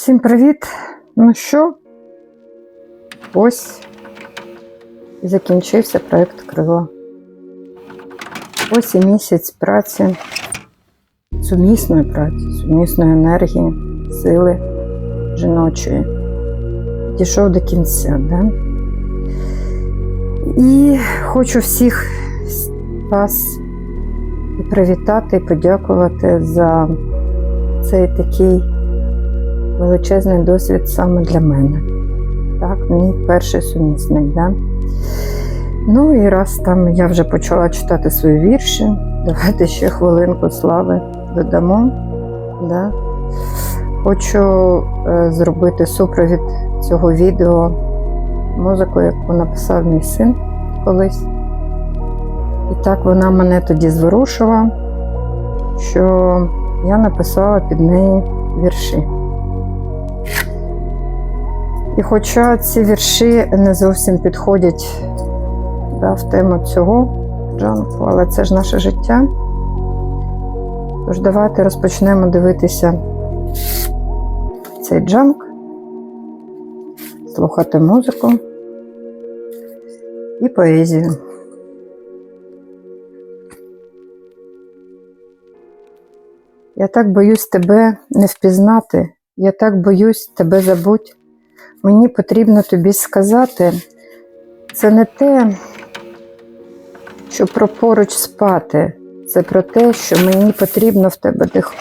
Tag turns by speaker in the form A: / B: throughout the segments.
A: Всім привіт! Ну що? Ось закінчився проєкт Крила. Ось і місяць праці, сумісної праці, сумісної енергії, сили жіночої. Дійшов до кінця, да? І хочу всіх вас привітати і подякувати за цей такий величезний досвід саме для мене. Так, мій перший сумісник. Да? Ну і раз там я вже почала читати свої вірші, давайте ще хвилинку слави додамо. Да? Хочу е, зробити супровід цього відео музику, яку написав мій син колись. І так вона мене тоді зворушила, що я написала під неї вірші. І хоча ці вірші не зовсім підходять да, в тему цього джанку, але це ж наше життя. Тож давайте розпочнемо дивитися цей джанк, слухати музику і поезію. Я так боюсь тебе не впізнати, я так боюсь тебе забуть. Мені потрібно тобі сказати, це не те, що про поруч спати, це про те, що мені потрібно в тебе дих...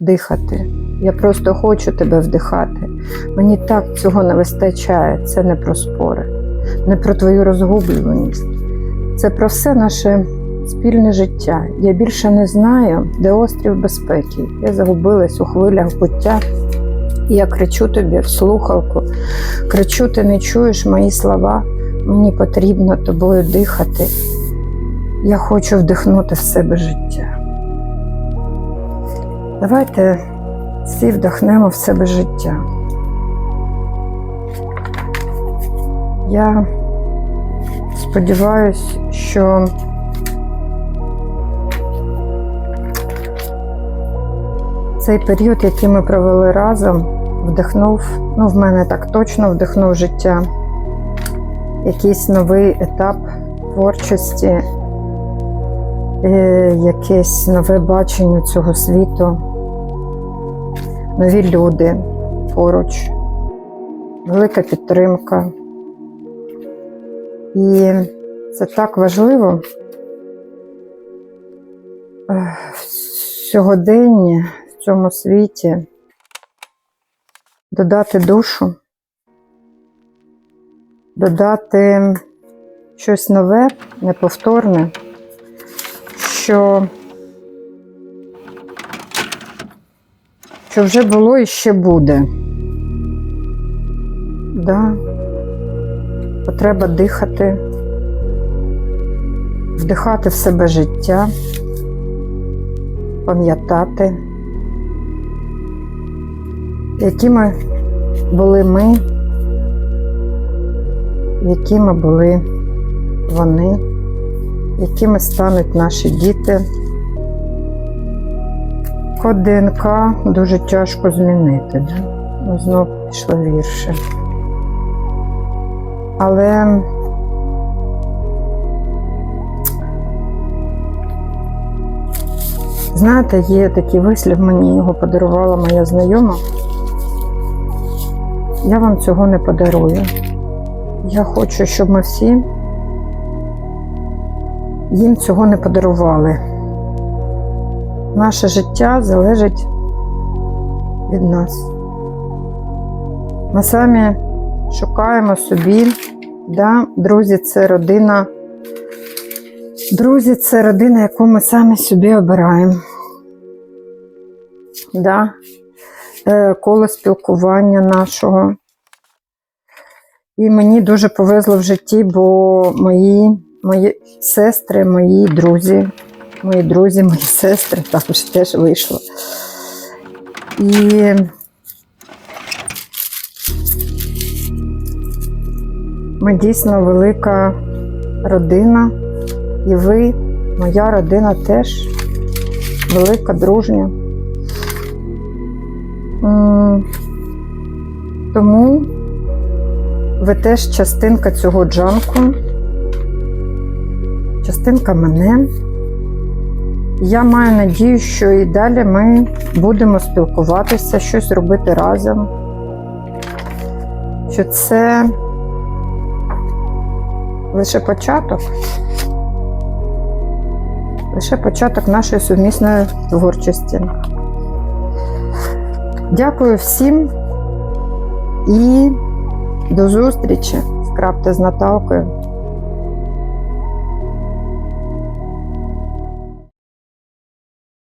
A: дихати. Я просто хочу тебе вдихати. Мені так цього не вистачає. Це не про спори, не про твою розгубленість. Це про все наше спільне життя. Я більше не знаю, де острів безпеки. Я загубилась у хвилях буття. Я кричу тобі в слухалку, кричу, ти не чуєш мої слова, мені потрібно тобою дихати. Я хочу вдихнути в себе життя. Давайте всі вдохнемо в себе життя. Я сподіваюся, що цей період, який ми провели разом, вдихнув, ну, в мене так точно вдихнув життя, якийсь новий етап творчості, е, якесь нове бачення цього світу, нові люди поруч, велика підтримка. І це так важливо. В сьогоденні, в цьому світі додати душу, додати щось нове, неповторне, що, що вже було і ще буде. Да. Потреба дихати, вдихати в себе життя, пам'ятати, якими були ми, якими були вони, якими стануть наші діти. Код ДНК дуже тяжко змінити. Да? Ну, Знов пішли вірші. Але знаєте, є такий вислів, мені його подарувала моя знайома. Я вам цього не подарую. Я хочу, щоб ми всі їм цього не подарували. Наше життя залежить від нас. Ми самі шукаємо собі, да? друзі, це родина. Друзі, це родина, яку ми самі собі обираємо. Да? Е, Коло спілкування нашого. І мені дуже повезло в житті, бо мої, мої сестри, мої друзі, мої друзі, мої сестри також теж вийшло. І ми дійсно велика родина, і ви, моя родина теж велика, дружня. Тому ви теж частинка цього джанку, частинка мене. Я маю надію, що і далі ми будемо спілкуватися, щось робити разом. Що це лише початок. Лише початок нашої сумісної творчості. Дякую всім і до зустрічі. Скрабте з Наталкою.